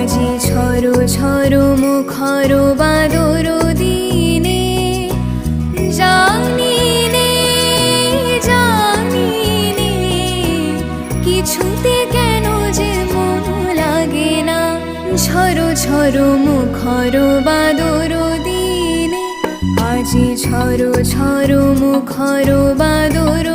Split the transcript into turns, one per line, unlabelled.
আজি ছরু ছরু মুখর বাদর দিনে। জানি নে জানি নে, কিছুতে কেন যে মন লাগে না। ছরু ছরু মুখর বাদর দিনে। আজি ছরু ছরু মুখর বাদর